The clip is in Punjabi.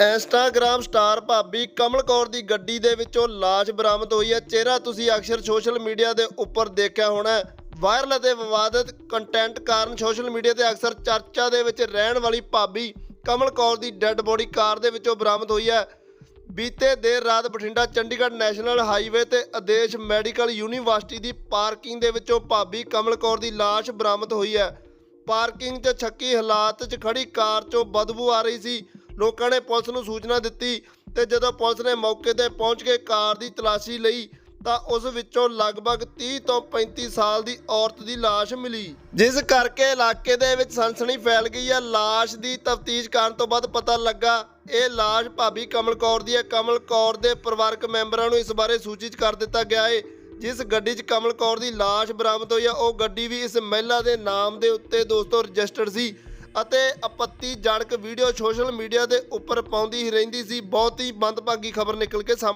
ਇੰਸਟਾਗ੍ਰਾਮ ਸਟਾਰ ਭਾਬੀ ਕਮਲ ਕੌਰ ਦੀ ਗੱਡੀ ਦੇ ਵਿੱਚੋਂ ਲਾਸ਼ ਬਰਾਮਦ ਹੋਈ ਹੈ। ਚਿਹਰਾ ਤੁਸੀਂ ਅਕਸਰ ਸੋਸ਼ਲ ਮੀਡੀਆ ਦੇ ਉੱਪਰ ਦੇਖਿਆ ਹੋਣਾ ਵਾਇਰਲ ਅਤੇ ਵਿਵਾਦਿਤ ਕੰਟੈਂਟ ਕਾਰਨ ਸੋਸ਼ਲ ਮੀਡੀਆ ਤੇ ਅਕਸਰ ਚਰਚਾ ਦੇ ਵਿੱਚ ਰਹਿਣ ਵਾਲੀ ਭਾਬੀ ਕਮਲ ਕੌਰ ਦੀ ਡੈੱਡ ਬੋਡੀ ਕਾਰ ਦੇ ਵਿੱਚੋਂ ਬਰਾਮਦ ਹੋਈ ਹੈ। ਬੀਤੇ ਦੇਰ ਰਾਤ ਬਠਿੰਡਾ ਚੰਡੀਗੜ੍ਹ ਨੈਸ਼ਨਲ ਹਾਈਵੇ ਤੇ ਆਦੇਸ਼ ਮੈਡੀਕਲ ਯੂਨੀਵਰਸਿਟੀ ਦੀ ਪਾਰਕਿੰਗ ਦੇ ਵਿੱਚੋਂ ਭਾਬੀ ਕਮਲ ਕੌਰ ਦੀ ਲਾਸ਼ ਬਰਾਮਦ ਹੋਈ ਹੈ। ਪਾਰਕਿੰਗ 'ਚ ਛੱਕੀ ਹਾਲਾਤ 'ਚ ਖੜੀ ਕਾਰ 'ਚੋਂ ਬਦਬੂ ਆ ਰਹੀ ਸੀ। ਲੋਕਾਂ ਨੇ ਪੁਲਿਸ ਨੂੰ ਸੂਚਨਾ ਦਿੱਤੀ ਤੇ ਜਦੋਂ ਪੁਲਿਸ ਨੇ ਮੌਕੇ ਤੇ ਪਹੁੰਚ ਕੇ ਕਾਰ ਦੀ ਤਲਾਸ਼ੀ ਲਈ, ਤਾਂ ਉਸ ਵਿੱਚੋਂ ਲਗਭਗ 30 ਤੋਂ 35 ਸਾਲ ਦੀ ਔਰਤ ਦੀ ਲਾਸ਼ ਮਿਲੀ। ਜਿਸ ਕਰਕੇ ਇਲਾਕੇ ਦੇ ਵਿੱਚ ਸਨਸਨੀ ਫੈਲ ਗਈ ਹੈ ਲਾਸ਼ ਦੀ ਤਫਤੀਸ਼ ਕਰਨ ਤੋਂ ਬਾਅਦ ਪਤਾ ਲੱਗਾ, ਇਹ ਲਾਸ਼ ਭਾਬੀ ਕਮਲ ਕੌਰ ਦੀ ਹੈ। ਕਮਲ ਕੌਰ ਦੇ ਪਰਿਵਾਰਕ ਮੈਂਬਰਾਂ ਨੂੰ ਇਸ ਬਾਰੇ ਸੂਚਿਤ ਕਰ ਦਿੱਤਾ ਗਿਆ ਹੈ ਜਿਸ ਗੱਡੀ 'ਚ ਕਮਲ ਕੌਰ ਦੀ ਲਾਸ਼ ਬਰਾਮਦ ਹੋਈ ਹੈ ਉਹ ਗੱਡੀ ਵੀ ਇਸ ਮਹਿਲਾ ਦੇ ਨਾਮ ਦੇ ਉੱਤੇ ਦੋਸਤੋ ਰਜਿਸਟਰਡ ਸੀ। ਅਤੇ ਆਪੱਤੀਜਨਕ ਵੀਡੀਓ ਸੋਸ਼ਲ ਮੀਡੀਆ ਦੇ ਉੱਪਰ ਪਾਉਂਦੀ ਹੀ ਰਹਿੰਦੀ ਸੀ। ਬਹੁਤ ਹੀ ਮੰਦਭਾਗੀ ਖਬਰ ਨਿਕਲ ਕੇ ਸਾਹਮਣੇ